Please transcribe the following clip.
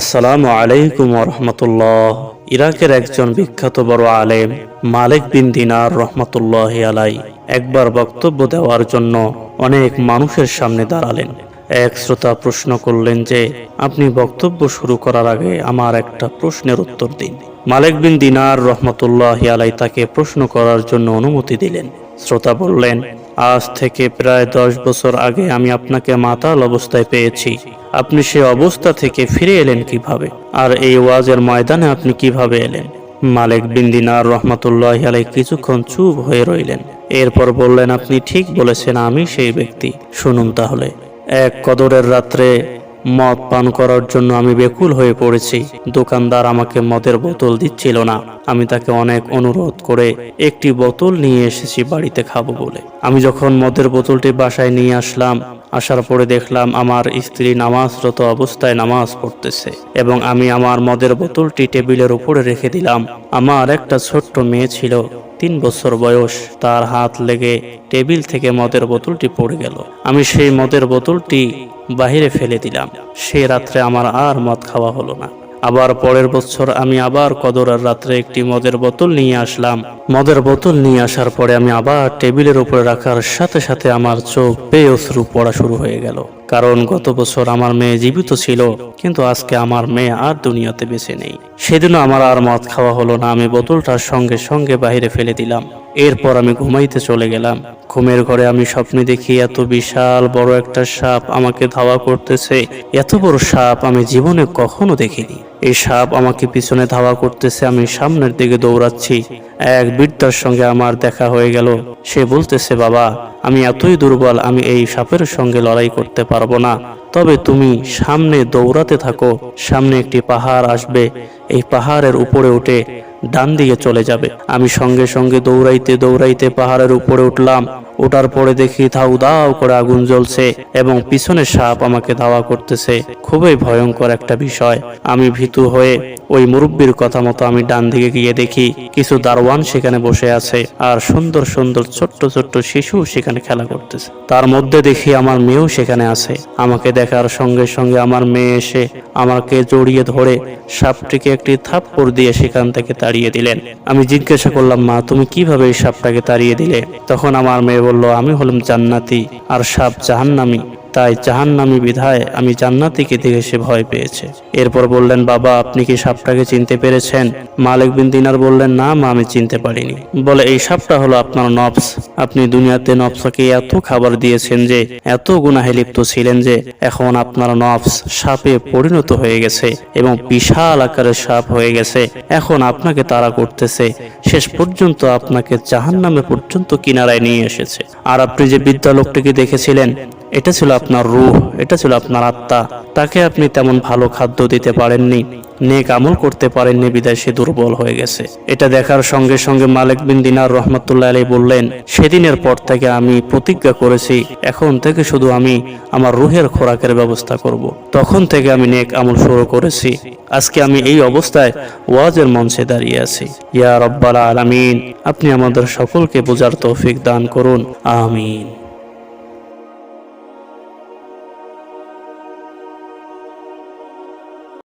আসসালামু আলাইকুম রহমতুল্লাহ। ইরাকের একজন বিখ্যাত বড় আলেম, মালিক বিন দিনার রহমতুল্লাহ আলাই একবার বক্তব্য দেওয়ার জন্য অনেক মানুষের সামনে দাঁড়ালেন। এক শ্রোতা প্রশ্ন করলেন যে, আপনি বক্তব্য শুরু করার আগে আমার একটা প্রশ্নের উত্তর দিন। মালিক বিন দিনার রহমতুল্লাহ আলাই তাকে প্রশ্ন করার জন্য অনুমতি দিলেন। শ্রোতা বললেন, আজ থেকে প্রায় দশ বছর আগে আমি আপনাকে মাতাল অবস্থায় পেয়েছি। আপনি সে অবস্থা থেকে ফিরে এলেন কীভাবে? আর এই ওয়াজের ময়দানে আপনি কীভাবে এলেন? মালিক বিন দিনার রহমতুল্লাহ আলাই কিছুক্ষণ চুপ হয়ে রইলেন। এরপর বললেন, আপনি ঠিক বলেছেন, আমি সেই ব্যক্তি। শুনুন তাহলে। এক কদরের রাত্রে মদ পান করার জন্য আমি বেকুল হয়ে পড়েছি। দোকানদার আমাকে মদের বোতল দিচ্ছিল না। আমি তাকে অনেক অনুরোধ করে একটি বোতল নিয়ে এসেছি বাড়িতে খাব বলে। আমি যখন মদের বোতলটি বাসায় নিয়ে আসলাম, আসার পরে দেখলাম আমার স্ত্রী নামাজরত অবস্থায় নামাজ পড়তেছে এবং আমি আমার মদের বোতলটি টেবিলের উপরে রেখে দিলাম। আমার একটা ছোট্ট মেয়ে ছিল, তিন বছর বয়স। তার হাত লেগে টেবিল থেকে মদের বোতলটি পড়ে গেল। আমি সেই মদের বোতলটি বাহিরে ফেলে দিলাম। সে রাত্রে আমার আর মদ খাওয়া হলো না। আবার পরের বছর আমি আবার কদরের রাত্রে একটি মদের বোতল নিয়ে আসলাম। মদের বোতল নিয়ে আসার পরে আমি আবার টেবিলের উপরে রাখার সাথে সাথে আমার চোখ বেয়ে অশ্রু পড়া শুরু হয়ে গেল। কারণ গত বছর আমার মেয়ে জীবিত ছিল, কিন্তু আজকে আমার মেয়ে আর দুনিয়াতে বেঁচে নেই। সেদিনও আমার আর মদ খাওয়া হলো না। আমি বোতলটার সঙ্গে সঙ্গে বাইরে ফেলে দিলাম। এরপর আমি ঘুমাইতে চলে গেলাম। ঘুমের ঘরে আমি স্বপ্নে দেখি এত বিশাল বড় একটা সাপ আমাকে ধাওয়া করতেছে। এত বড় সাপ আমি জীবনে কখনো দেখিনি। এই সাপ আমাকে পিছনে ধাওয়া করতেছে, আমি সামনের দিকে দৌড়াচ্ছি। এক বৃদ্ধার সঙ্গে আমার দেখা হয়ে গেল। সে বলতেছে, বাবা, আমি এতই দুর্বল, আমি এই সাপের সঙ্গে লড়াই করতে পারব না। তবে তুমি সামনে দৌড়াতে থাকো, সামনে একটি পাহাড় আসবে। এই পাহাড়ের উপরে উঠে ডান দিকে চলে যাবে। আমি সঙ্গে সঙ্গে দৌড়াইতে দৌড়াইতে পাহাড়ের উপরে উঠলাম। ওঠার পরে দেখি ধাউ দাও করে আগুন জ্বলছে এবং পিছনে সাপ আমাকে ধাওয়া করতেছে। খুবই ভয়ঙ্কর একটা বিষয়। আমি ভীতু হয়ে ওই মুরব্বীর কথা মতো আমি ডান দিকে গিয়ে দেখি কিছু দারওয়ান সেখানে বসে আছে আর সুন্দর সুন্দর ছোট্ট ছোট্ট শিশু সেখানে খেলা করতেছে। তার মধ্যে দেখি আমার মেয়েও সেখানে আছে। আমাকে দেখার সঙ্গে সঙ্গে আমার মেয়ে এসে আমাকে জড়িয়ে ধরে সাপটিকে একটি থাপ্পড় দিয়ে সেখান থেকে তাড়িয়ে দিলেন। আমি জিজ্ঞাসা করলাম, মা, তুমি কীভাবে এই সাপটাকে তাড়িয়ে দিলে? তখন আমার মেয়ে বলল আমি হলাম জান্নাতি আর সাপ জাহান্নামি। তাই জাহান্নামি বিধায় আমি জান্নাতিকে দেখে সে ভয় পেয়েছে। এরপর বললেন, বাবা, আপনি কি সাপটাকে চিনতে পেরেছেন? মালিক বিন দিনার বললেন, না মা, আমি চিনতে পারিনি। বলে, এই সাপটা হলো আপনার নবস আপনি দুনিয়াতে নবসাকে এত খাবার দিয়েছেন যে, এত গুনাহে লিপ্ত ছিলেন যে, এখন আপনার নবস সাপে পরিণত হয়ে গেছে এবং বিশাল আকারের সাপ হয়ে গেছে। এখন আপনাকে তাড়া করতেছে। শেষ পর্যন্ত আপনাকে জাহান্নামে পর্যন্ত কিনারায় নিয়ে এসেছে। আর আপনি যে বিদ্যা লোকটিকে দেখেছিলেন এটা ছিল আপনার রুহ, এটা ছিল আপনার আত্মা। তাকে আপনি তেমন ভালো খাদ্য দিতে পারেননি, নেক আমল করতে পারেননি, বিদায় সে দুর্বল হয়ে গেছে। এটা দেখার সঙ্গে সঙ্গে মালিক বিন দিনার রহমতুল্লাহ আলী বললেন, সেদিনের পর থেকে আমি প্রতিজ্ঞা করেছি, এখন থেকে শুধু আমি আমার রুহের খোরাকের ব্যবস্থা করব। তখন থেকে আমি নেক আমল শুরু করেছি। আজকে আমি এই অবস্থায় ওয়াজের মঞ্চে দাঁড়িয়ে আছি। ইয়া রব্বাল আলামিন, আপনি আমাদের সকলকে বোঝার তৌফিক দান করুন। আমিন।